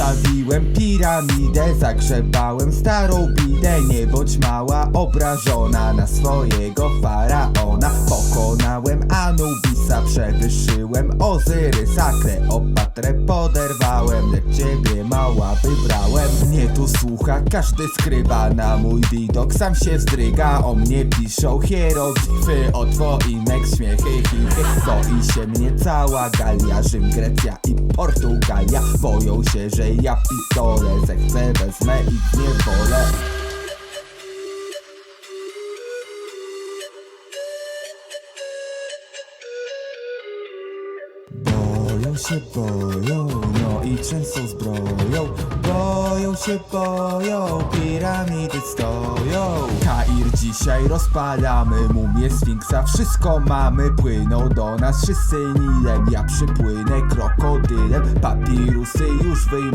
Postawiłem piramidę, zagrzebałem starą bidę. Nie bądź mała, obrażona na swojego faraona. Pokonałem Anubisa, przewyższyłem Ozyrysa. Kleopatrę poderwałem, lecz ciebie mała wybrałem Mnie tu słucha każdy skryba na mój widok Sam się wzdryga, o mnie piszą hieroglify O twoim eks śmiechy, chichy Boi się mnie cała Galia, Rzym, Grecja i Portugalia. Boją się, że ja pitole Zechcę, wezmę ich nie wolę. Boją się, boją, no i często zbroją się, boją, piramidy stoją. Kair dzisiaj rozpalamy, mumie Sfinksa Wszystko mamy, płyną do nas wszyscy Nilem. Ja przypłynę krokodylem, papirusy już wyjmę